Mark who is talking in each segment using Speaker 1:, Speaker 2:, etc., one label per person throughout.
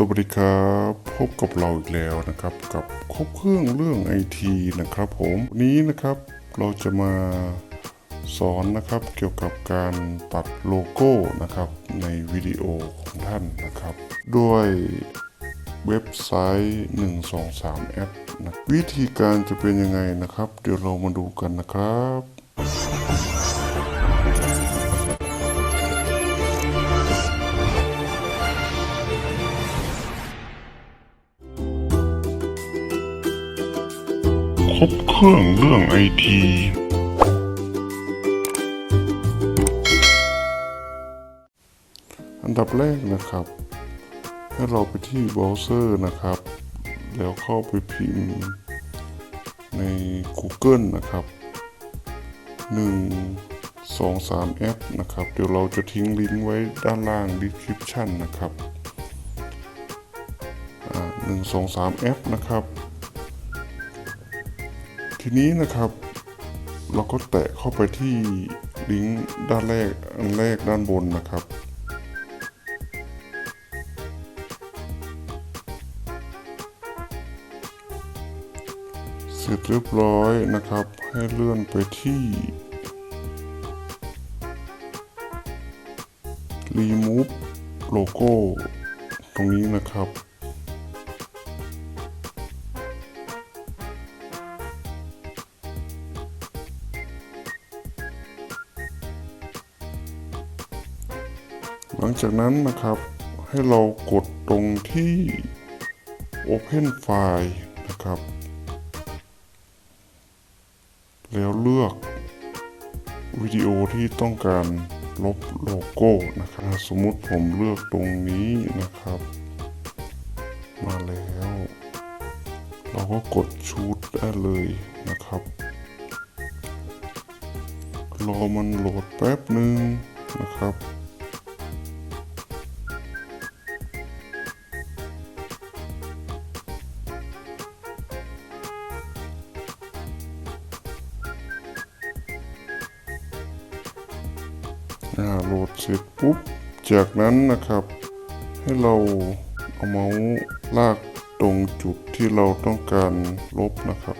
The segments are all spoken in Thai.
Speaker 1: สวัสดีครับพบกับเราอีกแล้วนะครับ กับครบเครื่องเรื่องไอทีนะครับผมวันนี้นะครับเราจะมาสอนนะครับเกี่ยวกับการตัดโลโก้นะครับในวิดีโอของท่านนะครับ ด้วยเว็บไซต์ 123 แอปนะวิธีการจะเป็นยังไงนะครับ เดี๋ยวเรามาดูกันนะครับ ครบเครื่องเรื่องไอทีอันดับแรกนะครับ ให้เราไปที่เบราว์เซอร์นะครับ แล้วเข้าไปพิมพ์ใน Google นะครับ 1 2 3 แอปนะครับ เดี๋ยวเราจะทิ้งลิงก์ไว้ด้านล่าง description นะครับอ่า1 2 3 แอปนะครับ ทีนี้นะครับ เราก็แตะเข้าไปที่ลิงก์ด้านแรกอันแรกด้านบนนะครับ เสร็จเรียบร้อยนะครับ ให้เลื่อนไปที่ remove logo ตรงนี้นะครับ หลังจากนั้นนะครับให้เรากดตรงที่ Open File นะครับ แล้วเลือกวิดีโอที่ต้องการลบโลโก้นะครับสมมุติผมเลือกตรงนี้นะครับ มาแล้ว เราก็กดชูดได้เลยนะครับรอมันโหลดแป๊บหนึ่งนะครับ อ่าโหลดเสร็จปุ๊บ จากนั้นนะครับ ให้เราเอาเมาส์ลากตรงจุดที่เราต้องการลบนะครับ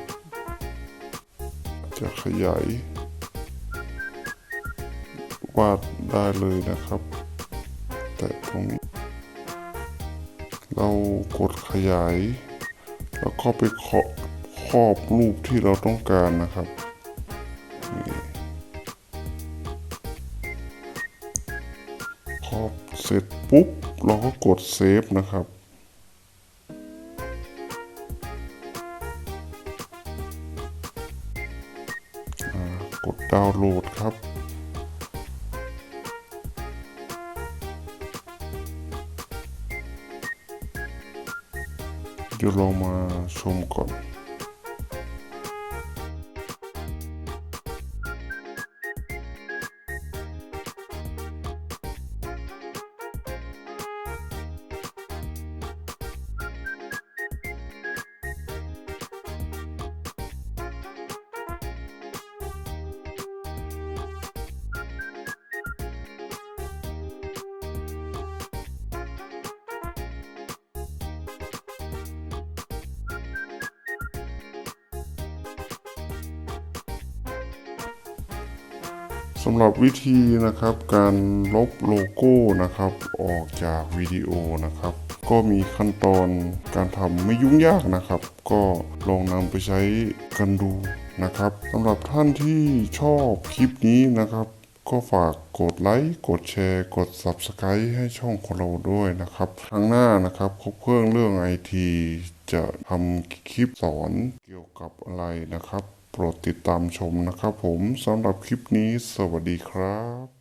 Speaker 1: จะขยายวาดได้เลยนะครับ แต่ตรงนี้ เรากดขยาย แล้วก็ไปเคาะครอบรูปที่เราต้องการนะครับ พอเสร็จปุ๊บ เราก็กดเซฟนะครับ กดดาวน์โหลดครับเดี๋ยวเรามาชมก่อน สำหรับวิธีนะครับการลบโลโก้นะครับออกจากวิดีโอนะครับ ก็มีขั้นตอนการทำไม่ยุ่งยากนะครับ ก็ลองนำไปใช้กันดูนะครับสำหรับท่านที่ชอบคลิปนี้นะครับ ก็ฝากกดไลค์กดแชร์ กด Subscribe ให้ช่องของเราด้วยนะครับครั้งหน้านะครับครบเครื่องเรื่องไอทีจะทำคลิปสอนเกี่ยวกับอะไรนะครับ ปรดติดตามชมนะครับผมสำหรับคลิปนี้สวัสดีครับ